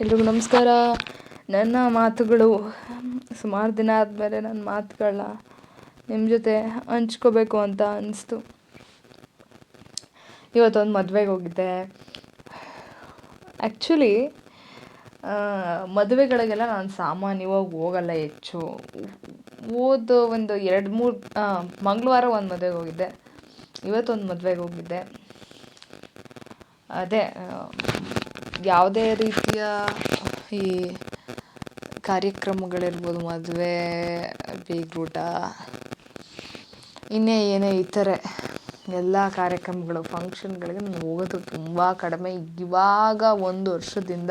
ಎಲ್ರಿಗೂ ನಮಸ್ಕಾರ. ನನ್ನ ಮಾತುಗಳು ಸುಮಾರು ದಿನ ಆದಮೇಲೆ ನನ್ನ ಮಾತುಗಳನ್ನ ನಿಮ್ಮ ಜೊತೆ ಹಂಚ್ಕೋಬೇಕು ಅಂತ ಅನ್ನಿಸ್ತು ಇವತ್ತೊಂದು ಮದುವೆಗೆ ಹೋಗಿದ್ದೆ. ಆ್ಯಕ್ಚುಲಿ ಮದುವೆಗಳಿಗೆಲ್ಲ ನಾನು ಸಾಮಾನ್ಯವಾಗಿ ಹೋಗಲ್ಲ ಹೆಚ್ಚು. ಹೋದ ಒಂದು ಎರಡು ಮೂರು ಮಂಗಳವಾರ ಒಂದು ಮದುವೆಗೆ ಹೋಗಿದ್ದೆ. ಇವತ್ತೊಂದು ಮದುವೆಗೆ ಹೋಗಿದ್ದೆ. ಅದೇ ಯಾವುದೇ ರೀತಿಯ ಈ ಕಾರ್ಯಕ್ರಮಗಳಿರ್ಬೋದು, ಮದುವೆ, ಬೀಗ್ರೂಟ, ಇನ್ನೇ ಏನೇ ಇತರೆ ಎಲ್ಲ ಕಾರ್ಯಕ್ರಮಗಳು ಫಂಕ್ಷನ್ಗಳಿಗೆ ನಾನು ಹೋಗೋದು ತುಂಬ ಕಡಿಮೆ. ಇವಾಗ ಒಂದು ವರ್ಷದಿಂದ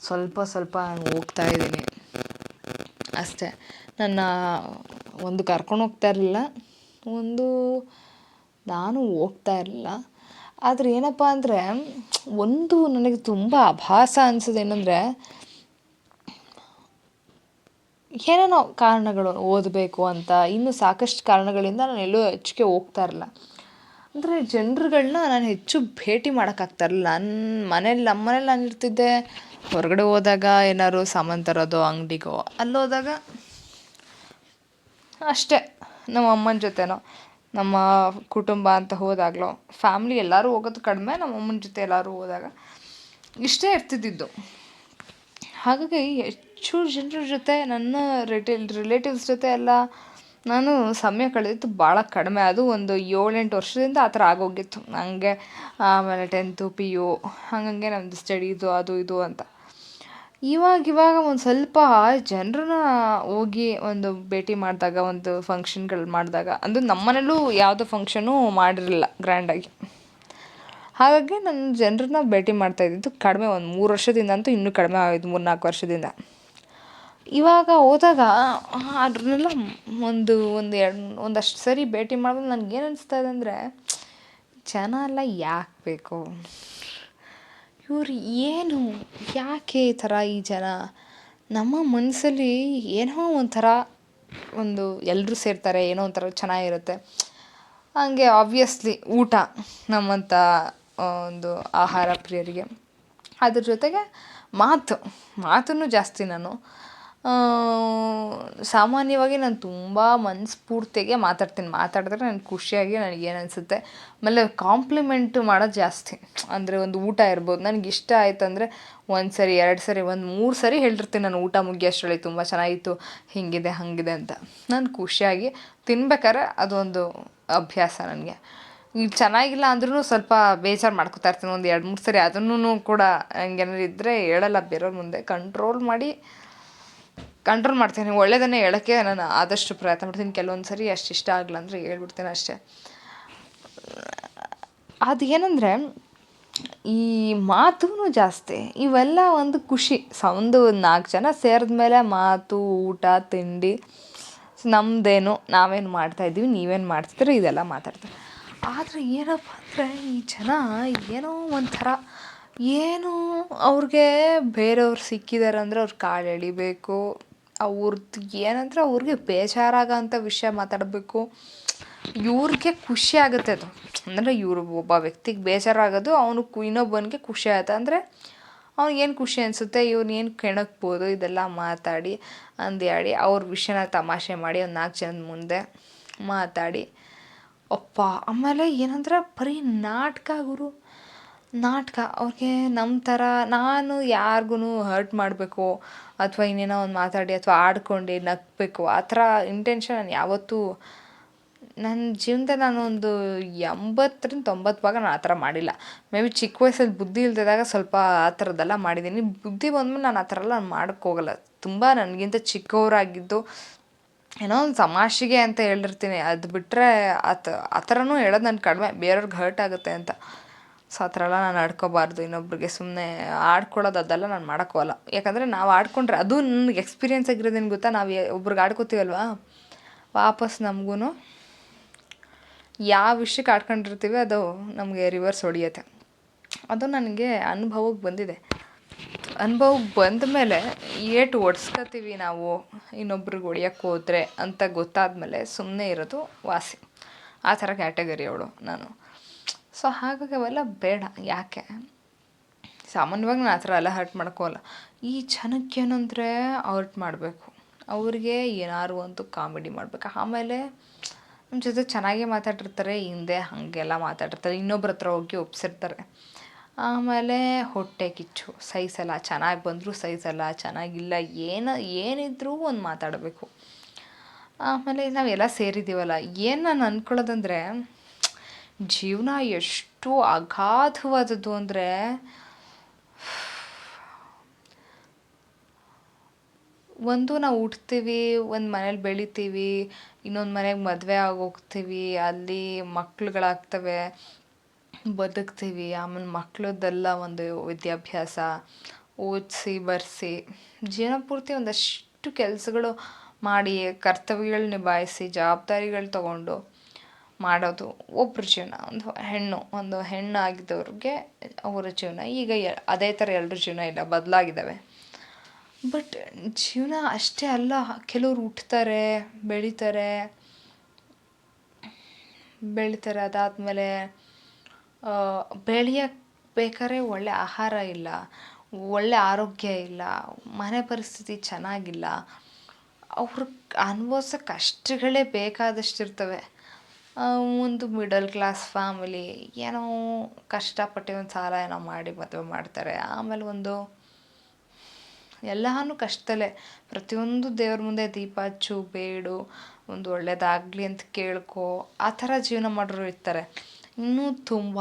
ಸ್ವಲ್ಪ ಸ್ವಲ್ಪ ನಾನು ಹೋಗ್ತಾ ಇದ್ದೀನಿ. ಅಷ್ಟೇ. ನನ್ನ ಒಂದು ಕರ್ಕೊಂಡು ಹೋಗ್ತಾ ಇರಲಿಲ್ಲ. ಒಂದು ನಾನು ಹೋಗ್ತಾ ಇರಲಿಲ್ಲ. ಆದರೆ ಏನಪ್ಪ ಅಂದರೆ, ಒಂದು ನನಗೆ ತುಂಬ ಆಭಾಸ ಅನ್ಸೋದು ಏನಂದರೆ, ಏನೇನೋ ಕಾರಣಗಳು ಓದಬೇಕು ಅಂತ, ಇನ್ನೂ ಸಾಕಷ್ಟು ಕಾರಣಗಳಿಂದ ನಾನು ಎಲ್ಲೂ ಹೆಚ್ಚಿಗೆ ಹೋಗ್ತಾ ಇರಲಿಲ್ಲ ಅಂದರೆ ಜನರುಗಳನ್ನ ನಾನು ಹೆಚ್ಚು ಭೇಟಿ ಮಾಡೋಕ್ಕಾಗ್ತಾ ಇರಲಿಲ್ಲ. ನನ್ನ ಮನೇಲಿ, ನಮ್ಮ ಮನೇಲಿ ನಾನು ಇರ್ತಿದ್ದೆ, ಹೊರಗಡೆ ಹೋದಾಗ ಏನಾದ್ರು ಸಾಮಾನು ತರೋದು, ಅಂಗಡಿಗೋ ಅಲ್ಲಿ ಹೋದಾಗ ಅಷ್ಟೇ, ನಮ್ಮ ಅಮ್ಮನ ಜೊತೆನೋ. ನಮ್ಮ ಕುಟುಂಬ ಅಂತ ಹೋದಾಗಲೋ ಫ್ಯಾಮ್ಲಿ ಎಲ್ಲರೂ ಹೋಗೋದು ಕಡಿಮೆ, ನಮ್ಮ ಅಮ್ಮನ ಜೊತೆ ಎಲ್ಲರೂ ಹೋದಾಗ ಇಷ್ಟೇ ಇರ್ತಿದ್ದಿದ್ದು. ಹಾಗಾಗಿ ಹೆಚ್ಚು ಜನರ ಜೊತೆ, ನನ್ನ ರಿಟೇಲ್ ರಿಲೇಟಿವ್ಸ್ ಜೊತೆ ಎಲ್ಲ ನಾನು ಸಮಯ ಕಳೆದಿತ್ತು ಭಾಳ ಕಡಿಮೆ. ಅದು ಒಂದು ಏಳೆಂಟು ವರ್ಷದಿಂದ ಆ ಥರ ಆಗೋಗಿತ್ತು. ನನಗೆ ಆಮೇಲೆ ಟೆಂತು ಪಿ ಯು ಹಂಗಂಗೆ ನಮ್ಮದು ಸ್ಟಡೀಸು ಅದು ಇದು ಅಂತ. ಇವಾಗ ಇವಾಗ ಒಂದು ಸ್ವಲ್ಪ ಜನರನ್ನ ಹೋಗಿ ಒಂದು ಭೇಟಿ ಮಾಡಿದಾಗ, ಒಂದು ಫಂಕ್ಷನ್ಗಳು ಮಾಡಿದಾಗ, ಅಂದರೆ ನಮ್ಮ ಮನೆಯಲ್ಲೂ ಯಾವುದೋ ಫಂಕ್ಷನು ಮಾಡಿರಲಿಲ್ಲ ಗ್ರ್ಯಾಂಡಾಗಿ ಹಾಗಾಗಿ ನಾನು ಜನರನ್ನ ಭೇಟಿ ಮಾಡ್ತಾ ಇದ್ದಿದ್ದು ಕಡಿಮೆ ಒಂದು ಮೂರು ವರ್ಷದಿಂದ ಅಂತೂ ಇನ್ನೂ ಕಡಿಮೆ ಆಗೋಯ್ತು ಮೂರು ನಾಲ್ಕು ವರ್ಷದಿಂದ. ಇವಾಗ ಹೋದಾಗ ಅದನ್ನೆಲ್ಲ ಒಂದು ಒಂದು ಎರಡು, ಒಂದಷ್ಟು ಸರಿ ಭೇಟಿ ಮಾಡಿದ್ರೆ ನನಗೇನು ಅನಿಸ್ತಾ ಇದೆ ಅಂದರೆ, ಜನ ಎಲ್ಲ ಯಾಕೆ ಬೇಕು? ಇವ್ರು ಏನು, ಯಾಕೆ ಈ ಥರ ಈ ಜನ? ನಮ್ಮ ಮನಸ್ಸಲ್ಲಿ ಏನೋ ಒಂಥರ ಒಂದು ಎಲ್ಲರೂ ಸೇರ್ತಾರೆ, ಏನೋ ಒಂಥರ ಚೆನ್ನಾಗಿರುತ್ತೆ. ಹಂಗೆ ಆಬ್ವಿಯಸ್ಲಿ ಊಟ ನಮ್ಮಂಥ ಒಂದು ಆಹಾರ ಪ್ರಿಯರಿಗೆ. ಅದ್ರ ಜೊತೆಗೆ ಮಾತು ಮಾತನ್ನು ಜಾಸ್ತಿ ನಾನು. ಸಾಮಾನ್ಯವಾಗಿ ನಾನು ತುಂಬ ಮನಸ್ಪೂರ್ತಿಗೆ ಮಾತಾಡ್ತೀನಿ. ಮಾತಾಡಿದ್ರೆ ನನಗೆ ಖುಷಿಯಾಗಿ ನನಗೇನು ಅನಿಸುತ್ತೆ? ಆಮೇಲೆ ಕಾಂಪ್ಲಿಮೆಂಟ್ ಮಾಡೋದು ಜಾಸ್ತಿ. ಅಂದರೆ ಒಂದು ಊಟ ಇರ್ಬೋದು. ನನಗೆ ಇಷ್ಟ ಆಯ್ತು ಅಂದರೆ ಒಂದು ಸರಿ, ಎರಡು ಸರಿ, ಒಂದು ಮೂರು ಸರಿ ಹೇಳಿರ್ತೀನಿ ನಾನು ಊಟ ಮುಗಿಯೋಷ್ಟರಲ್ಲಿ ತುಂಬ ಚೆನ್ನಾಗಿತ್ತು, ಹೀಗಿದೆ, ಹಾಗಿದೆ ಅಂತ. ನಾನು ಖುಷಿಯಾಗಿ ತಿನ್ಬೇಕಾದ್ರೆ ಅದೊಂದು ಅಭ್ಯಾಸ ನನಗೆ. ಚೆನ್ನಾಗಿಲ್ಲ ಅಂದ್ರೂ ಸ್ವಲ್ಪ ಬೇಜಾರು ಮಾಡ್ಕೊತಾ ಇರ್ತೀನಿ. ಒಂದು ಎರಡು ಮೂರು ಸರಿ ಅದನ್ನೂ ಕೂಡ ಹಂಗೇನಾದ್ರು ಇದ್ದರೆ ಹೇಳಲ್ಲ. ಬೇರೆಯವ್ರ ಮುಂದೆ ಕಂಟ್ರೋಲ್ ಮಾಡಿ ಕಂಟ್ರೋಲ್ ಮಾಡ್ತೀನಿ ಒಳ್ಳೆಯದನ್ನೇ ಹೇಳೋಕ್ಕೆ ನಾನು ಆದಷ್ಟು ಪ್ರಯತ್ನ ಪಡ್ತೀನಿ ಕೆಲವೊಂದು ಸರಿ ಅಷ್ಟು ಇಷ್ಟ ಆಗಲ್ಲ ಅಂದರೆ ಹೇಳ್ಬಿಡ್ತೀನಿ ಅಷ್ಟೇ. ಅದು ಏನಂದರೆ, ಈ ಮಾತೂ ಜಾಸ್ತಿ, ಇವೆಲ್ಲ ಒಂದು ಖುಷಿ. ಒಂದು ನಾಲ್ಕು ಜನ ಸೇರಿದ ಮೇಲೆ ಮಾತು, ಊಟ, ತಿಂಡಿ ನಮ್ಮದೇನು ನಾವೇನು ಮಾಡ್ತಾಯಿದ್ದೀವಿ ನೀವೇನು ಮಾಡ್ತಿದ್ರೆ ಇದೆಲ್ಲ ಮಾತಾಡ್ತಾರೆ. ಆದರೆ ಏನಪ್ಪ ಅಂದರೆ, ಈ ಜನ ಏನೋ ಒಂಥರ, ಏನು ಅವ್ರಿಗೆ ಬೇರೆಯವ್ರು ಸಿಕ್ಕಿದ್ದಾರೆ ಅಂದರೆ ಅವ್ರು ಕಾಲು ಎಳಿಬೇಕು ಅವ್ರದ್ದು ಏನಂದ್ರೆ ಅವ್ರಿಗೆ ಬೇಜಾರಾಗೋಂಥ ವಿಷಯ ಮಾತಾಡಬೇಕು. ಇವ್ರಿಗೆ ಖುಷಿ ಆಗುತ್ತೆ ಅದು. ಅಂದರೆ ಇವರು ಒಬ್ಬ ವ್ಯಕ್ತಿಗೆ ಬೇಜಾರಾಗೋದು, ಅವನು ಇನ್ನೊಬ್ಬನಿಗೆ ಖುಷಿ ಆಯಿತು ಅಂದರೆ ಅವ್ನಿಗೇನು ಖುಷಿ ಅನಿಸುತ್ತೆ? ಏನು ಕೆಣಕ್ಬೋದು? ಇದೆಲ್ಲ ಮಾತಾಡಿ, ಅಂದ್ಯಾಡಿ, ಅವ್ರ ವಿಷಯನ ತಮಾಷೆ ಮಾಡಿ ಒಂದು ನಾಲ್ಕು ಜನದ ಮುಂದೆ ಮಾತಾಡಿ. ಅಪ್ಪ, ಆಮೇಲೆ ಏನಂದ್ರೆ ಬರೀ ನಾಟಕ ಗುರು. ನಾಟಕ, ಅವ್ರಿಗೆ ನಮ್ಮ ಥರ ನಾನು ಯಾರಿಗೂ ಹರ್ಟ್ ಮಾಡಬೇಕು ಅಥವಾ ಇನ್ನೇನೋ ಒಂದು ಮಾತಾಡಿ ಅಥವಾ ಆಡ್ಕೊಂಡು ನಗಬೇಕು, ಆ ಥರ ಇಂಟೆನ್ಷನ್ ನಾನು ಯಾವತ್ತೂ ನನ್ನ ಜೀವನದಲ್ಲಿ ನಾನು ಒಂದು ಎಂಬತ್ತರಿಂದ ತೊಂಬತ್ತು ಭಾಗ ನಾನು ಆ ಥರ ಮಾಡಿಲ್ಲ. ಮೇ ಬಿ ಚಿಕ್ಕ ವಯಸ್ಸಲ್ಲಿ ಬುದ್ಧಿ ಇಲ್ದಿದ್ದಾಗ ಸ್ವಲ್ಪ ಆ ಥರದ್ದೆಲ್ಲ ಮಾಡಿದ್ದೀನಿ. ಬುದ್ಧಿ ಬಂದ್ಮೇಲೆ ನಾನು ಆ ಥರ ಎಲ್ಲ ನಾನು ಮಾಡೋಕ್ಕೆ ಹೋಗಲ್ಲ. ತುಂಬ ನನಗಿಂತ ಚಿಕ್ಕವರಾಗಿದ್ದು ಏನೋ ಒಂದು ತಮಾಷೆಗೆ ಅಂತ ಹೇಳಿರ್ತೀನಿ. ಅದು ಬಿಟ್ಟರೆ ಆ ಥರನೂ ಹೇಳೋದು ನನ್ನ ಕಡಿಮೆ. ಬೇರೆಯವ್ರಿಗೆ ಹರ್ಟ್ ಆಗುತ್ತೆ ಅಂತ. ಸೊ ಆ ಥರ ಎಲ್ಲ ನಾನು ಆಡ್ಕೋಬಾರ್ದು, ಇನ್ನೊಬ್ರಿಗೆ ಸುಮ್ಮನೆ ಆಡ್ಕೊಳ್ಳೋದು ಅದೆಲ್ಲ ನಾನು ಮಾಡೋಕ್ಕೋಲ್ಲ ಯಾಕಂದರೆ ನಾವು ಆಡ್ಕೊಂಡ್ರೆ ಅದು ನನಗೆ ಎಕ್ಸ್ಪೀರಿಯೆನ್ಸ್ ಆಗಿರೋದೇನು ಗೊತ್ತಾ? ನಾವು ಒಬ್ರಿಗೆ ಆಡ್ಕೋತೀವಲ್ವಾ? ವಾಪಸ್ ನಮಗೂ ಯಾವ ವಿಷಯಕ್ಕೆ ಆಡ್ಕೊಂಡಿರ್ತೀವಿ ಅದು ನಮಗೆ ರಿವರ್ಸ್ ಹೊಡಿಯುತ್ತೆ. ಅದು ನನಗೆ ಅನುಭವಕ್ಕೆ ಬಂದಿದೆ. ಅನುಭವಕ್ಕೆ ಬಂದ ಮೇಲೆ ಏಟು ಒಡ್ಸ್ಕೊತೀವಿ ನಾವು ಇನ್ನೊಬ್ರಿಗೆ ಹೊಡಿಯೋಕ್ಕೆ ಹೋದರೆ ಅಂತ ಗೊತ್ತಾದಮೇಲೆ ಸುಮ್ಮನೆ ಇರೋದು ವಾಸಿ. ಆ ಥರ ಕ್ಯಾಟಗರಿ ಅವಳು ನಾನು. ಸೊ ಹಾಗಾಗಿ ಅವೆಲ್ಲ ಬೇಡ. ಯಾಕೆ? ಸಾಮಾನ್ಯವಾಗಿ ನಾನು ಆ ಥರ ಎಲ್ಲ ಹರ್ಟ್ ಮಾಡ್ಕೋಲ್ಲ ಈ ಜನಕ್ಕೆ ಏನಂದರೆ ಹರ್ಟ್ ಮಾಡಬೇಕು. ಅವ್ರಿಗೆ ಏನಾದ್ರು ಒಂದು ಕಾಮಿಡಿ ಮಾಡಬೇಕು. ಆಮೇಲೆ ನಮ್ಮ ಜೊತೆ ಚೆನ್ನಾಗೇ ಮಾತಾಡಿರ್ತಾರೆ, ಹಿಂದೆ ಹಾಗೆಲ್ಲ ಮಾತಾಡಿರ್ತಾರೆ, ಇನ್ನೊಬ್ರ ಹತ್ರ ಹೋಗಿ ಒಪ್ಸಿರ್ತಾರೆ. ಆಮೇಲೆ ಹೊಟ್ಟೆ ಕಿಚ್ಚು ಸೈಸಲ್ಲ ಚೆನ್ನಾಗಿ ಬಂದರೂ ಸೈಸಲ್ಲ ಚೆನ್ನಾಗಿಲ್ಲ, ಏನು, ಏನಿದ್ರೂ ಒಂದು ಮಾತಾಡಬೇಕು. ಆಮೇಲೆ ನಾವೆಲ್ಲ ಸೇರಿದ್ದೀವಲ್ಲ ಏನು ನಾನು ಅಂದ್ಕೊಳ್ಳೋದಂದರೆ ಜೀವನ ಎಷ್ಟು ಅಗಾಧವಾದದ್ದು ಅಂದರೆ, ಒಂದು ನಾವು ಹುಟ್ತೀವಿ, ಒಂದು ಮನೇಲಿ ಬೆಳಿತೀವಿ, ಇನ್ನೊಂದು ಮನೆಗೆ ಮದುವೆ ಆಗೋಗ್ತೀವಿ, ಅಲ್ಲಿ ಮಕ್ಳುಗಳಾಗ್ತವೆ, ಬದುಕ್ತೀವಿ, ಆಮೇಲೆ ಮಕ್ಳದ್ದೆಲ್ಲ ಒಂದು ವಿದ್ಯಾಭ್ಯಾಸ, ಓದಿಸಿ, ಬರೆಸಿ, ಜೀವನ ಪೂರ್ತಿ ಒಂದಷ್ಟು ಕೆಲಸಗಳು ಮಾಡಿ, ಕರ್ತವ್ಯಗಳು ನಿಭಾಯಿಸಿ, ಜವಾಬ್ದಾರಿಗಳು ತಗೊಂಡು ಮಾಡೋದು ಒಬ್ಬರ ಜೀವನ, ಒಂದು ಹೆಣ್ಣು ಒಂದು ಹೆಣ್ಣು ಆಗಿದ್ದವ್ರಿಗೆ ಅವರ ಜೀವನ. ಈಗ ಅದೇ ಥರ ಎಲ್ಲರ ಜೀವನ ಇಲ್ಲ, ಬದಲಾಗಿದ್ದಾವೆ. ಬಟ್ ಜೀವನ ಅಷ್ಟೇ ಅಲ್ಲ, ಕೆಲವ್ರು ಹುಟ್ತಾರೆ, ಬೆಳೀತಾರೆ ಬೆಳೀತಾರೆ ಅದಾದಮೇಲೆ ಬೆಳೆಯಕ್ಕೆ ಬೇಕಾದ್ರೆ ಒಳ್ಳೆ ಆಹಾರ ಇಲ್ಲ, ಒಳ್ಳೆ ಆರೋಗ್ಯ ಇಲ್ಲ, ಮನೆ ಪರಿಸ್ಥಿತಿ ಚೆನ್ನಾಗಿಲ್ಲ. ಅವ್ರಿಗೆ ಅನುಭವಿಸೋ ಕಷ್ಟಗಳೇ ಬೇಕಾದಷ್ಟಿರ್ತವೆ. ಒಂದು ಮಿಡಲ್ ಕ್ಲಾಸ್ ಫ್ಯಾಮಿಲಿ ಏನೋ ಕಷ್ಟಪಟ್ಟು ಒಂದು ಸಾಲ ಏನೋ ಮಾಡಿ ಮದುವೆ ಮಾಡ್ತಾರೆ. ಆಮೇಲೆ ಒಂದು ಎಲ್ಲಾನು ಕಷ್ಟದಲ್ಲೇ. ಪ್ರತಿಯೊಂದು ದೇವ್ರ ಮುಂದೆ ದೀಪ ಹಚ್ಚು, ಬೇಡು, ಒಂದು ಒಳ್ಳೇದಾಗಲಿ ಅಂತ ಕೇಳ್ಕೊ, ಆ ಥರ ಜೀವನ ಮಾಡೋರು ಇರ್ತಾರೆ. ಇನ್ನೂ ತುಂಬ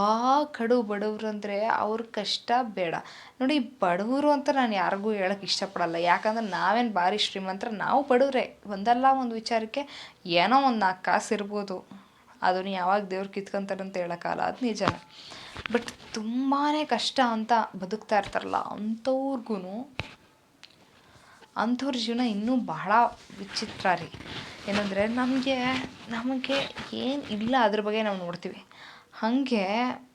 ಕಡು ಬಡವರು ಅಂದರೆ ಅವ್ರ ಕಷ್ಟ ಬೇಡ. ನೋಡಿ, ಬಡವರು ಅಂತ ನಾನು ಯಾರಿಗೂ ಹೇಳಕ್ಕೆ ಇಷ್ಟಪಡಲ್ಲ. ಯಾಕಂದ್ರೆ ನಾವೇನು ಭಾರಿ ಶ್ರೀಮಂತರು, ನಾವು ಬಡವರೇ. ಒಂದಲ್ಲ ಒಂದು ವಿಚಾರಕ್ಕೆ ಏನೋ ಒಂದು ನಾಲ್ಕು ಕಾಸು ಇರ್ಬೋದು. ಅದನ್ನು ಯಾವಾಗ ದೇವ್ರು ಕಿತ್ಕೊಂತಾರಂತ ಹೇಳೋಕ್ಕಾಗಲ್ಲ. ಅದು ನಿಜಾನೇ. ಬಟ್ ತುಂಬಾ ಕಷ್ಟ ಅಂತ ಬದುಕ್ತಾ ಇರ್ತಾರಲ್ಲ ಅಂಥವ್ರಿಗೂ ಅಂಥವ್ರ ಜೀವನ ಇನ್ನೂ ಬಹಳ ವಿಚಿತ್ರ ರೀ. ಏನಂದರೆ ನಮಗೆ ನಮಗೆ ಏನು ಇಲ್ಲ ಅದ್ರ ಬಗ್ಗೆ ನಾವು ನೋಡ್ತೀವಿ. ಹಾಗೆ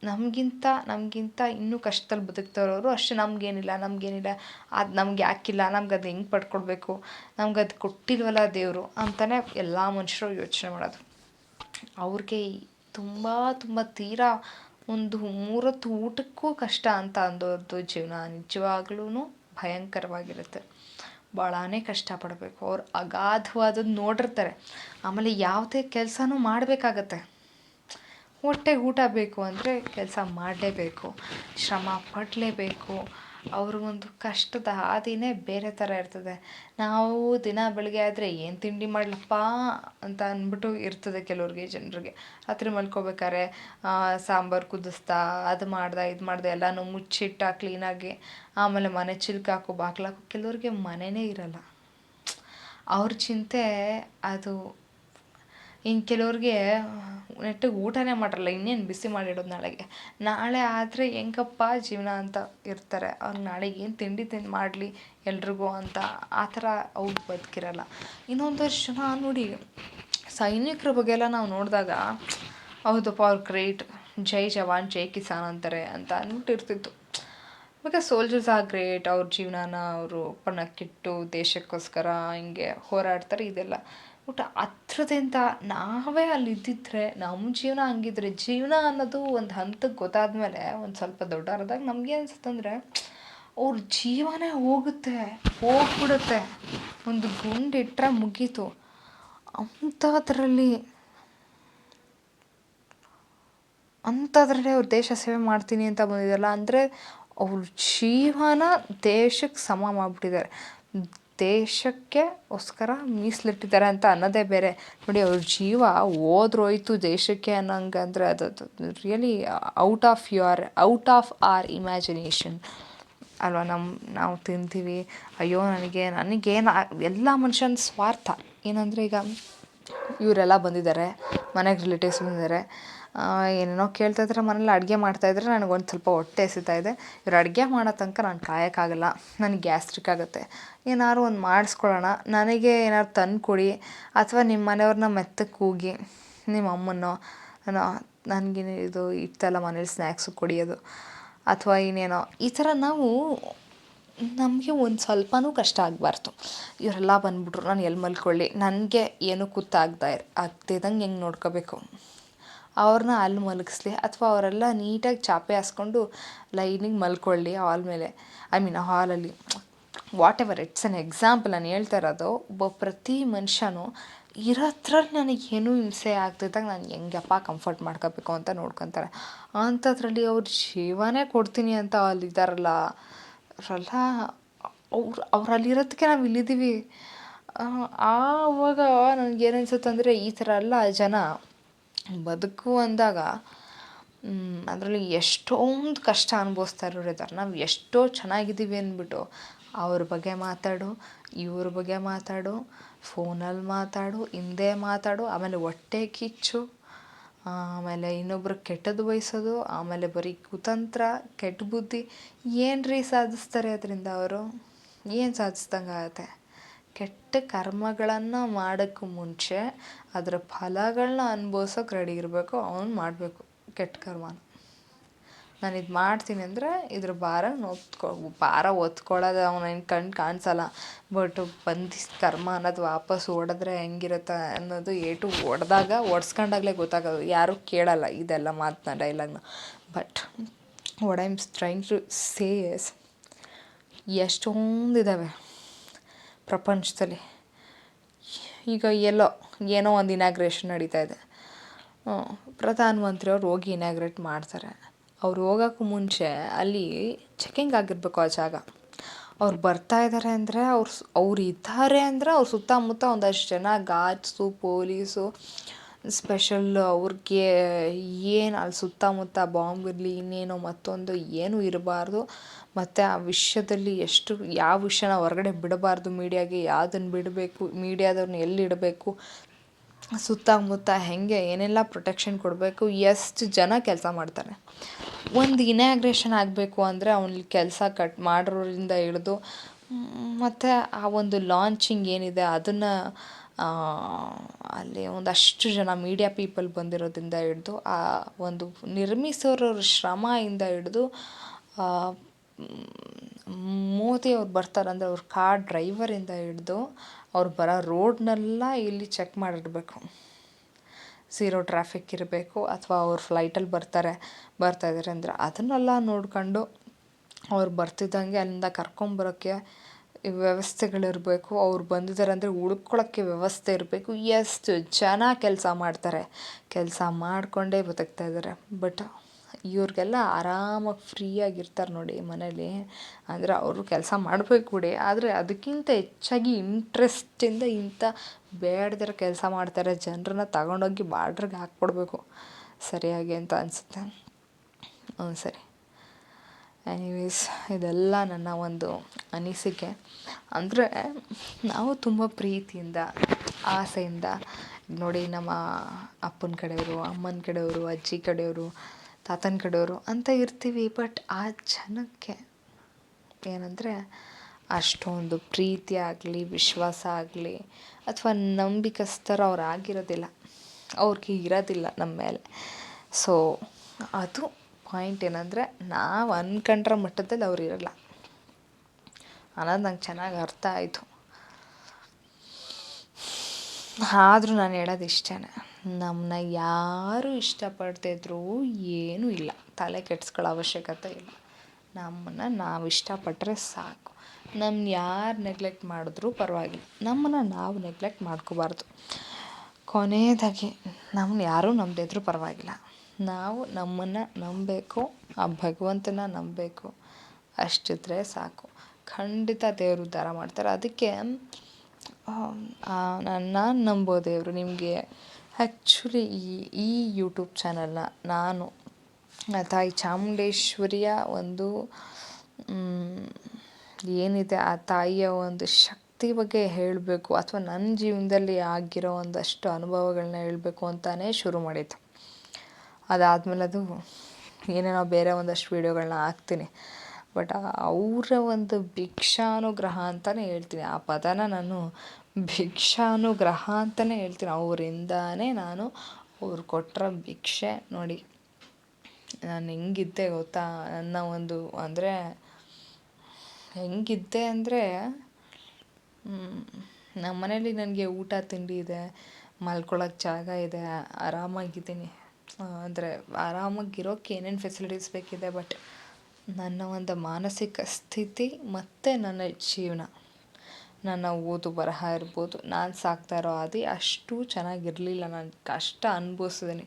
ನಮಗಿಂತ ನಮಗಿಂತ ಇನ್ನೂ ಕಷ್ಟದಲ್ಲಿ ಬದುಕ್ತಾರವರು ಅಷ್ಟು ನಮಗೇನಿಲ್ಲ ನಮಗೇನಿಲ್ಲ, ಅದು ನಮ್ಗೆ ಯಾಕಿಲ್ಲ, ನಮ್ಗೆ ಅದು ಹೆಂಗೆ ಪಡ್ಕೊಳ್ಬೇಕು ನಮ್ಗೆ ಅದು ಕೊಟ್ಟಿಲ್ವಲ್ಲ ದೇವರು ಅಂತಲೇ ಎಲ್ಲ ಮನುಷ್ಯರು ಯೋಚನೆ ಮಾಡೋದು. ಅವ್ರಿಗೆ ತುಂಬ ತುಂಬ ತೀರಾ ಒಂದು ಮೂರೊತ್ತು ಊಟಕ್ಕೂ ಕಷ್ಟ ಅಂತ ಅಂದೋದು ಜೀವನ. ನಿಜವಾಗ್ಲೂ ಭಯಂಕರವಾಗಿರುತ್ತೆ. ಭಾಳಾನೇ ಕಷ್ಟಪಡಬೇಕು. ಅವ್ರು ಅಗಾಧವಾದದ್ದು ನೋಡಿರ್ತಾರೆ. ಆಮೇಲೆ ಯಾವುದೇ ಕೆಲಸನೂ ಮಾಡಬೇಕಾಗತ್ತೆ. ಹೊಟ್ಟೆಗೆ ಊಟ ಬೇಕು ಅಂದರೆ ಕೆಲಸ ಮಾಡಲೇಬೇಕು. ಶ್ರಮ ಪಡಲೇಬೇಕು. ಅವ್ರಿಗೊಂದು ಕಷ್ಟದ ಹಾದಿನೇ ಬೇರೆ ಥರ ಇರ್ತದೆ. ನಾವು ದಿನ ಬೆಳಗ್ಗೆ ಆದರೆ ಏನು ತಿಂಡಿ ಮಾಡಲಪ್ಪ ಅಂತ ಅಂದ್ಬಿಟ್ಟು ಇರ್ತದೆ ಕೆಲವ್ರಿಗೆ ಜನರಿಗೆ. ರಾತ್ರಿ ಮಲ್ಕೋಬೇಕಾದ್ರೆ ಸಾಂಬಾರು ಕುದಿಸ್ತಾ, ಅದು ಮಾಡ್ದೆ, ಇದು ಮಾಡ್ದೆ, ಎಲ್ಲನೂ ಮುಚ್ಚಿಟ್ಟ ಕ್ಲೀನಾಗಿ ಆಮೇಲೆ ಮನೆ ಚಿಲ್ಕ ಚಿಲ್ಕಾಕು ಬಾಗ್ಲಾಕು ಕೆಲವ್ರಿಗೆ ಮನೆಯೇ ಇರಲ್ಲ. ಅವ್ರ ಚಿಂತೆ ಅದು ಇನ್ನು ಕೆಲವ್ರಿಗೆ ನೆಟ್ಟಿಗೆ ಊಟನೇ ಮಾಡಿರಲ್ಲ ಇನ್ನೇನು ಬಿಸಿ ಮಾಡಿಡೋದು ನಾಳೆಗೆ. ನಾಳೆ ಆದರೆ ಹೆಂಗಪ್ಪ ಜೀವನ ಅಂತ ಇರ್ತಾರೆ. ಅವ್ರು ನಾಳೆಗೆ ಏನು ತಿಂಡಿ ತಿಂದು ಮಾಡಲಿ ಎಲ್ರಿಗೂ ಅಂತ ಆ ಥರ ಅವ್ರು ಬದುಕಿರಲ್ಲ. ಇನ್ನೊಂದಷ್ಟು ವರ್ಷ ನೋಡಿ, ಸೈನಿಕರ ಬಗ್ಗೆ ಎಲ್ಲ ನಾವು ನೋಡಿದಾಗ, ಹೌದಪ್ಪ ಅವ್ರ ಗ್ರೇಟ್, ಜೈ ಜವಾನ್, ಜೈ ಕಿಸಾನ್ ಅಂತಾರೆ ಅಂತ ಅಂದ್ಬಿಟ್ಟು ಇರ್ತಿತ್ತು ಬಿಕಾಸ್ ಸೋಲ್ಜರ್ಸ್ ಆ ಗ್ರೇಟ್, ಅವ್ರ ಜೀವನಾನ ಅವರು ಪಣಕ್ಕಿಟ್ಟು ದೇಶಕ್ಕೋಸ್ಕರ ಹಿಂಗೆ ಹೋರಾಡ್ತಾರೆ ಇದೆಲ್ಲ. ಬಟ್ ಹತ್ರದಿಂದ ನಾವೇ ಅಲ್ಲಿ ಇದ್ದಿದ್ರೆ ನಮ್ಮ ಜೀವನ ಹಂಗಿದ್ರೆ ಜೀವನ ಅನ್ನೋದು ಒಂದು ಹಂತಕ್ಕೆ ಗೊತ್ತಾದ್ಮೇಲೆ ಒಂದು ಸ್ವಲ್ಪ ದೊಡ್ಡವರಾದಾಗ ನಮ್ಗೆ ಅನ್ಸುತ್ತಂದರೆ ಅವ್ರ ಜೀವನೇ ಹೋಗುತ್ತೆ, ಹೋಗ್ಬಿಡುತ್ತೆ. ಒಂದು ಗುಂಡಿಟ್ಟರೆ ಮುಗೀತು. ಅಂಥದ್ರಲ್ಲಿ ಅಂಥದ್ರಲ್ಲಿ ಅವ್ರು ದೇಶ ಸೇವೆ ಮಾಡ್ತೀನಿ ಅಂತ ಬಂದಿದ್ದಲ್ಲ ಅಂದರೆ ಅವ್ರ ಜೀವನ ದೇಶಕ್ಕೆ ಸಮ ಮಾಡಿಬಿಟ್ಟಿದ್ದಾರೆ. ದೇಶಕ್ಕೆ ಗೋಸ್ಕರ ಮೀಸಲಿಟ್ಟಿದ್ದಾರೆ ಅಂತ ಅನ್ನೋದೇ ಬೇರೆ. ನೋಡಿ, ಅವ್ರ ಜೀವ ಹೋದ್ರೋಯ್ತು ದೇಶಕ್ಕೆ ಅನ್ನಂಗಂದ್ರೆ ಅದು really out of your out of our imagination ಅಲ್ವಾ? ನಮ್ಮ ನಾವು ತಿಂತೀವಿ. ಅಯ್ಯೋ, ನನಗೆ, ನನಗೇನು, ಎಲ್ಲ ಮನುಷ್ಯನ ಸ್ವಾರ್ಥ. ಏನಂದರೆ ಈಗ ಇವರೆಲ್ಲ ಬಂದಿದ್ದಾರೆ, ಮನೆಗೆ ರಿಲೇಟಿವ್ಸ್ ಬಂದಿದ್ದಾರೆ. ಏನೇನೋ ಕೇಳ್ತಾ ಇದ್ರೆ ಮನೇಲಿ ಅಡುಗೆ ಮಾಡ್ತಾಯಿದ್ರೆ ನನಗೊಂದು ಸ್ವಲ್ಪ ಹೊಟ್ಟೆ ಹಸಿತಾ ಇದೆ. ಇವ್ರು ಅಡುಗೆ ಮಾಡೋ ತನಕ ನಾನು ಕಾಯೋಕ್ಕಾಗಲ್ಲ ನನಗೆ ಗ್ಯಾಸ್ಟ್ರಿಕ್ ಆಗುತ್ತೆ. ಏನಾದ್ರು ಒಂದು ಮಾಡಿಸ್ಕೊಳ್ಳೋಣ. ನನಗೆ ಏನಾದ್ರು ತಂದು ಕೊಡಿ ಅಥವಾ ನಿಮ್ಮ ಮನೆಯವ್ರನ್ನ ಮೆತ್ತಗೆ ಕೂಗಿ ನಿಮ್ಮ ಅಮ್ಮನೋ ನನಗೆ ಇದು ಇತ್ತಲ್ಲ ಮನೇಲಿ ಸ್ನ್ಯಾಕ್ಸು ಕುಡಿಯೋದು. ಅಥವಾ ಇನ್ನೇನೋ. ಈ ಥರ ನಾವು ನಮಗೆ ಒಂದು ಸ್ವಲ್ಪನೂ ಕಷ್ಟ ಆಗಬಾರ್ದು. ಇವರೆಲ್ಲ ಬಂದ್ಬಿಟ್ರು. ನಾನು ಎಲ್ಲಿ ಮಲ್ಕೊಳ್ಳಿ. ನನಗೆ ಏನೂ ಕುತ್ತಾಗ್ದ ಆಗ್ತಿದ್ದಂಗೆ ಹೆಂಗೆ ನೋಡ್ಕೋಬೇಕು? ಅವ್ರನ್ನ ಅಲ್ಲಿ ಮಲಗಿಸ್ಲಿ ಅಥವಾ ಅವರೆಲ್ಲ ನೀಟಾಗಿ ಚಾಪೆ ಹಾಸ್ಕೊಂಡು ಲೈನಿಗೆ ಮಲ್ಕೊಳ್ಳಿ ಹಾಲ್ ಮೇಲೆ. ಐ ಮೀನ್ ಹಾಲಲ್ಲಿ whatever it's an example ನಾನು ಹೇಳ್ತಾ ಇರೋದು. ಒಬ್ಬ ಪ್ರತಿ ಮನುಷ್ಯನೂ ಇರೋದ್ರಲ್ಲಿ ನನಗೆ ಏನೂ ಹಿಂಸೆ ಆಗ್ತಿದ್ದಾಗ ನಾನು ಹೆಂಗಪ್ಪ ಕಂಫರ್ಟ್ ಮಾಡ್ಕೋಬೇಕು ಅಂತ ನೋಡ್ಕೊತಾರೆ. ಅಂಥದ್ರಲ್ಲಿ ಅವ್ರ ಜೀವನೇ ಕೊಡ್ತೀನಿ ಅಂತ ಅಲ್ಲಿದ್ದಾರಲ್ಲ ಅವರೆಲ್ಲ ಅವ್ರು ಅವ್ರು ಅಲ್ಲಿರೋದಕ್ಕೆ ನಾವು ಇಲ್ಲಿದ್ದೀವಿ. ಆವಾಗ ನನಗೇನು ಅನ್ಸುತ್ತೆ ಅಂದರೆ ಈ ಥರ ಎಲ್ಲ ಜನ ಬದುಕು ಅಂದಾಗ ಅದರಲ್ಲಿ ಎಷ್ಟೊಂದು ಕಷ್ಟ ಅನುಭವಿಸ್ತಾ ಇರೋರು ಇದ್ದಾರೆ ನಾವು ಎಷ್ಟೋ ಚೆನ್ನಾಗಿದ್ದೀವಿ ಅಂದ್ಬಿಟ್ಟು ಅವ್ರ ಬಗ್ಗೆ ಮಾತಾಡು, ಇವ್ರ ಬಗ್ಗೆ ಮಾತಾಡು ಫೋನಲ್ಲಿ ಮಾತಾಡು, ಹಿಂದೆ ಮಾತಾಡು, ಆಮೇಲೆ ಹೊಟ್ಟೆ ಕಿಚ್ಚು, ಆಮೇಲೆ ಇನ್ನೊಬ್ರು ಕೆಟ್ಟದ್ದು ಬಯಸೋದು, ಆಮೇಲೆ ಬರೀ ಕುತಂತ್ರ, ಕೆಟ್ಟ ಬುದ್ಧಿ ಏನು ರೀ ಸಾಧಿಸ್ತಾರೆ ಅದರಿಂದ ಅವರು? ಏನು ಸಾಧಿಸ್ದಂಗೆ ಆಗುತ್ತೆ ಕೆಟ್ಟ ಕರ್ಮಗಳನ್ನು ಮಾಡೋಕ್ಕೂ ಮುಂಚೆ ಅದರ ಫಲಗಳನ್ನ ಅನ್ಭವ್ಸೋಕೆ ರೆಡಿ ಇರಬೇಕು, ಅವ್ನು ಮಾಡಬೇಕು ಕೆಟ್ಟ ಕರ್ಮನ. ನಾನು ಇದು ಮಾಡ್ತೀನಿ ಅಂದರೆ ಇದ್ರ ಭಾರ ಒತ್ಕೊ ಭಾರ ಒತ್ಕೊಳ್ಳೋದು ಅವನೇನು ಕಣ್ಣು ಕಾಣಿಸಲ್ಲ ಬಟ್ ಬಂದಿಸ್ ಕರ್ಮ ಅನ್ನೋದು ವಾಪಸ್ ಓಡಿದ್ರೆ ಹೆಂಗಿರುತ್ತೆ ಅನ್ನೋದು ಏಟು ಒಡೆದಾಗ ಒಡ್ಸ್ಕೊಂಡಾಗಲೇ ಗೊತ್ತಾಗೋದು. ಯಾರೂ ಕೇಳಲ್ಲ ಇದೆಲ್ಲ ಮಾತನ್ನ ಡೈಲಾಗ್ನ but what I am trying to say is ಎಷ್ಟೊಂದಿದ್ದಾವೆ ಪ್ರಪಂಚದಲ್ಲಿ. ಈಗ ಎಲ್ಲೋ ಏನೋ ಒಂದು ಇನಾಗ್ರೇಷನ್ ನಡೀತಾ ಇದೆ. ಪ್ರಧಾನಮಂತ್ರಿಯವ್ರು ಹೋಗಿ ಇನಾಗ್ರೇಟ್ ಮಾಡ್ತಾರೆ. ಅವ್ರು ಹೋಗೋಕ್ಕೂ ಮುಂಚೆ ಅಲ್ಲಿ ಚೆಕಿಂಗ್ ಆಗಿರಬೇಕು ಆ ಜಾಗ. ಅವ್ರು ಬರ್ತಾ ಇದ್ದಾರೆ ಅಂದರೆ ಅವ್ರು ಅವ್ರು ಇದ್ದಾರೆ ಅಂದರೆ ಅವ್ರ ಸುತ್ತಮುತ್ತ ಒಂದಷ್ಟು ಜನ ಗಾರ್ಡ್ಸು ಪೊಲೀಸು ಸ್ಪೆಷಲ್ ಅವ್ರಿಗೆ ಏನು ಅಲ್ಲಿ ಸುತ್ತಮುತ್ತ ಬಾಂಬ್ ಇರಲಿ, ಇನ್ನೇನೋ ಮತ್ತೊಂದು ಏನೂ ಇರಬಾರ್ದು. ಮತ್ತು ಆ ವಿಷಯದಲ್ಲಿ ಎಷ್ಟು, ಯಾವ ವಿಷಯನ ಹೊರಗಡೆ ಬಿಡಬಾರ್ದು ಮೀಡಿಯಾಗೆ ಯಾವುದನ್ನು ಬಿಡಬೇಕು ಮೀಡಿಯಾದವ್ರನ್ನ ಎಲ್ಲಿ ಇಡಬೇಕು, ಸುತ್ತಮುತ್ತ ಹೇಗೆ, ಏನೆಲ್ಲ ಪ್ರೊಟೆಕ್ಷನ್ ಕೊಡಬೇಕು, ಎಷ್ಟು ಜನ ಕೆಲಸ ಮಾಡ್ತಾರೆ. ಒಂದು ಇನಾಗ್ರೇಷನ್ ಆಗಬೇಕು ಅಂದರೆ ಅವ್ನಲ್ಲಿ ಕೆಲಸ ಕಟ್ ಮಾಡೋರಿಂದ ಹಿಡ್ದು ಮತ್ತು ಆ ಒಂದು ಲಾಂಚಿಂಗ್ ಏನಿದೆ, ಅದನ್ನು ಅಲ್ಲಿ ಒಂದಷ್ಟು ಜನ ಮೀಡಿಯಾ ಪೀಪಲ್ ಬಂದಿರೋದ್ರಿಂದ ಹಿಡ್ದು, ಆ ಒಂದು ನಿರ್ಮಿಸೋರ ಶ್ರಮದಿಂದ ಹಿಡ್ದು ಮೋದಿ ಅವ್ರು ಬರ್ತಾರಂದರೆ ಅವ್ರ ಕಾರ್ ಡ್ರೈವರಿಂದ ಹಿಡ್ದು ಅವ್ರು ಬರೋ ರೋಡ್ನೆಲ್ಲ ಇಲ್ಲಿ ಚೆಕ್ ಮಾಡಿರಬೇಕು. ಝೀರೋ ಟ್ರಾಫಿಕ್ ಇರಬೇಕು ಅಥವಾ ಅವ್ರು ಫ್ಲೈಟಲ್ಲಿ ಬರ್ತಾರೆ ಬರ್ತಾಯಿದ್ದಾರೆ ಅಂದರೆ ಅದನ್ನೆಲ್ಲ ನೋಡ್ಕೊಂಡು ಅವ್ರು ಬರ್ತಿದ್ದಂಗೆ ಅಲ್ಲಿಂದ ಕರ್ಕೊಂಬರೋಕ್ಕೆ ವ್ಯವಸ್ಥೆಗಳಿರಬೇಕು, ಅವ್ರು ಬಂದಿದ್ದಾರೆ ಅಂದರೆ ಉಳ್ಕೊಳ್ಳೋಕ್ಕೆ ವ್ಯವಸ್ಥೆ ಇರಬೇಕು. ಎಷ್ಟು ಜನ ಕೆಲಸ ಮಾಡ್ತಾರೆ, ಕೆಲಸ ಮಾಡಿಕೊಂಡೇ ಬದುಕ್ತಾ ಇದ್ದಾರೆ. ಬಟ್ ಇವ್ರಿಗೆಲ್ಲ ಆರಾಮಾಗಿ ಫ್ರೀಯಾಗಿ ಇರ್ತಾರೆ ನೋಡಿ ಮನೇಲಿ. ಅಂದರೆ ಅವರು ಕೆಲಸ ಮಾಡಬೇಕು ಬಿಡಿ. ಆದರೆ ಅದಕ್ಕಿಂತ ಹೆಚ್ಚಾಗಿ ಇಂಟ್ರೆಸ್ಟಿಂದ ಇಂಥ ಬೇಡದಿರೋ ಕೆಲಸ ಮಾಡ್ತಾರೆ, ಜನರನ್ನ ತಗೊಂಡೋಗಿ ಬಾರ್ಡ್ರಿಗೆ ಹಾಕ್ಕೊಡ್ಬೇಕು. ಸರಿಯಾಗಿ ಅಂತ ಅನಿಸುತ್ತೆ. ಹ್ಞೂ ಸರಿ. ಎನಿವೇಸ್ ಇದೆಲ್ಲ ನನ್ನ ಒಂದು ಅನಿಸಿಕೆ. ಅಂದರೆ ನಾವು ತುಂಬ ಪ್ರೀತಿಯಿಂದ, ಆಸೆಯಿಂದ, ನೋಡಿ ನಮ್ಮ ಅಪ್ಪನ ಕಡೆಯವರು, ಅಮ್ಮನ ಕಡೆಯವರು, ಅಜ್ಜಿ ಕಡೆಯವರು, ತಾತನ ಕಡೆಯವರು ಅಂತ ಇರ್ತೀವಿ. ಬಟ್ ಆ ಜನಕ್ಕೆ ಏನಂದರೆ ಅಷ್ಟೊಂದು ಪ್ರೀತಿ ಆಗಲಿ, ವಿಶ್ವಾಸ ಆಗಲಿ, ಅಥವಾ ನಂಬಿಕಸ್ಥರು ಅವ್ರು ಆಗಿರೋದಿಲ್ಲ ಅವ್ರಿಗೆ ಇರೋದಿಲ್ಲ ನಮ್ಮ ಮೇಲೆ. ಸೊ ಅದು ಪಾಯಿಂಟ್ ಏನಂದರೆ ನಾವು ಅನ್ಕೊಂಡ್ರ ಮಟ್ಟದಲ್ಲಿ ಅವ್ರು ಇರಲ್ಲ. ಅನ್ನೋದು ನಂಗೆ ಚೆನ್ನಾಗಿ ಅರ್ಥ ಆಯಿತು. ಆದರೂ ನಾನು ಹೇಳೋದು ಇಷ್ಟೇ ನಮ್ಮನ್ನ ಯಾರು ಇಷ್ಟಪಡ್ತಿದ್ರು ಏನೂ ಇಲ್ಲ. ತಲೆ ಕೆಡ್ಸ್ಕೊಳ್ಳೋ ಅವಶ್ಯಕತೆ ಇಲ್ಲ. ನಮ್ಮನ್ನು ನಾವು ಇಷ್ಟಪಟ್ಟರೆ ಸಾಕು. ನಮ್ಮನ್ನ ಯಾರು ನೆಗ್ಲೆಕ್ಟ್ ಮಾಡಿದ್ರು ಪರವಾಗಿಲ್ಲ. ನಮ್ಮನ್ನು ನಾವು ನೆಗ್ಲೆಕ್ಟ್ ಮಾಡ್ಕೋಬಾರ್ದು. ಕೊನೆಯದಾಗಿ ನಮ್ಮನ್ನ ಯಾರೂ ನಂಬದಿದ್ರು ಪರವಾಗಿಲ್ಲ. ನಾವು ನಮ್ಮನ್ನು ನಂಬಬೇಕು, ಆ ಭಗವಂತನ ನಂಬಬೇಕು. ಅಷ್ಟಿದ್ರೆ ಸಾಕು. ಖಂಡಿತ ದೇವರು ಉದ್ಧಾರ ಮಾಡ್ತಾರೆ. ಅದಕ್ಕೆ ನಾನು ನಂಬೋ ದೇವರು ನಿಮಗೆ ಆ್ಯಕ್ಚುಲಿ ಈ ಈ ಯೂಟ್ಯೂಬ್ ಚಾನಲ್ನ ನಾನು ತಾಯಿ ಚಾಮುಂಡೇಶ್ವರಿಯ ಒಂದು ಏನಿದೆ ಆ ತಾಯಿಯ ಒಂದು ಶಕ್ತಿ ಬಗ್ಗೆ ಹೇಳಬೇಕು, ಅಥವಾ ನನ್ನ ಜೀವನದಲ್ಲಿ ಆಗಿರೋ ಒಂದಷ್ಟು ಅನುಭವಗಳನ್ನ ಹೇಳಬೇಕು ಅಂತಲೇ ಶುರು ಮಾಡಿದ್ದು. ಅದಾದಮೇಲೆ ಅದು ಏನೇನೋ ಬೇರೆ ಒಂದಷ್ಟು ವೀಡಿಯೋಗಳನ್ನ ಹಾಕ್ತೀನಿ. ಬಟ್ ಅವರ ಒಂದು ಭಿಕ್ಷಾನುಗ್ರಹ ಅಂತಲೇ ಹೇಳ್ತೀನಿ. ಆ ಪದನ ನಾನು ಭಿಕ್ಷಾನುಗ್ರಹ ಅಂತಲೇ ಹೇಳ್ತೀನಿ. ಅವರಿಂದಾನೇ ನಾನು ಅವ್ರು ಕೊಟ್ಟರೆ ಭಿಕ್ಷೆ ನೋಡಿ. ನಾನು ಹೆಂಗಿದ್ದೆ ಗೊತ್ತಾ? ನನ್ನ ಒಂದು ಅಂದರೆ ಹೆಂಗಿದ್ದೆ ಅಂದರೆ ನಮ್ಮ ಮನೇಲಿ ನನಗೆ ಊಟ, ತಿಂಡಿ ಇದೆ. ಮಲ್ಕೊಳ್ಳೋಕ್ಕೆ ಜಾಗ ಇದೆ. ಆರಾಮಾಗಿದ್ದೀನಿ. ಅಂದರೆ ಆರಾಮಾಗಿರೋಕ್ಕೆ ಏನೇನು ಫೆಸಿಲಿಟೀಸ್ ಬೇಕಿದೆ ಬಟ್ ನನ್ನ ಒಂದು ಮಾನಸಿಕ ಸ್ಥಿತಿ ಮತ್ತು ನನ್ನ ಜೀವನ. ನನ್ನ ಓದು ಬರಹ ಇರ್ಬೋದು, ನಾನು ಸಾಕ್ತಾ ಇರೋ ಹಾದಿ ಅಷ್ಟು ಚೆನ್ನಾಗಿರಲಿಲ್ಲ. ನಾನು ಕಷ್ಟ ಅನುಭವಿಸಿದ್ದೀನಿ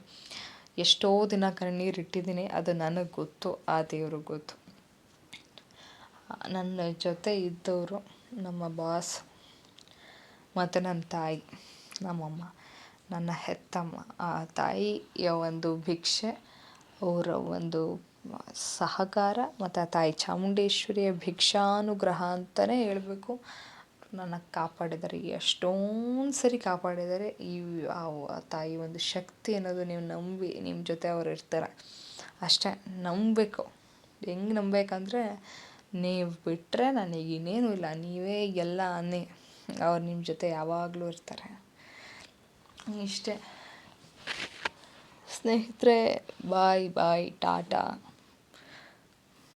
ಎಷ್ಟೋ ದಿನ ಕಣ್ಣೀರು ಇಟ್ಟಿದ್ದೀನಿ ಅದು ನನಗೆ ಗೊತ್ತು, ಆ ದೇವ್ರಿಗೆ ಗೊತ್ತು. ನನ್ನ ಜೊತೆ ಇದ್ದವರು ನಮ್ಮ ಬಾಸ್ ಮತ್ತು ನನ್ನ ತಾಯಿ, ನಮ್ಮಮ್ಮ. ನನ್ನ ಹೆತ್ತಮ್ಮ, ಆ ತಾಯಿಯ ಒಂದು ಭಿಕ್ಷೆ, ಅವರ ಒಂದು ಸಹಕಾರ ಮತ್ತು ಆ ತಾಯಿ ಚಾಮುಂಡೇಶ್ವರಿಯ ಭಿಕ್ಷಾನುಗ್ರಹ ಅಂತಲೇ ಹೇಳಬೇಕು. ನನ್ನ ಕಾಪಾಡಿದ್ದಾರೆ ಎಷ್ಟೊಂದು ಸರಿ ಕಾಪಾಡಿದ್ದಾರೆ ಈ ಆ ತಾಯಿ ಒಂದು ಶಕ್ತಿ ಅನ್ನೋದು ನೀವು ನಂಬಿ ನಿಮ್ಮ ಜೊತೆ ಅವ್ರು ಇರ್ತಾರೆ. ಅಷ್ಟೇ ನಂಬಬೇಕು. ಹೆಂಗೆ ನಂಬಬೇಕಂದ್ರೆ ನೀವು ಬಿಟ್ಟರೆ ನನಗೆ ಇನ್ನೇನೂ ಇಲ್ಲ. ನೀವೇ ಎಲ್ಲ ಅನ್ನಿ. ಅವ್ರು ನಿಮ್ಮ ಜೊತೆ ಯಾವಾಗಲೂ ಇರ್ತಾರೆ. ಇಷ್ಟೇ. ಸ್ನೇಹಿತರೆ ಬಾಯ್ ಬಾಯ್ ಟಾಟಾ.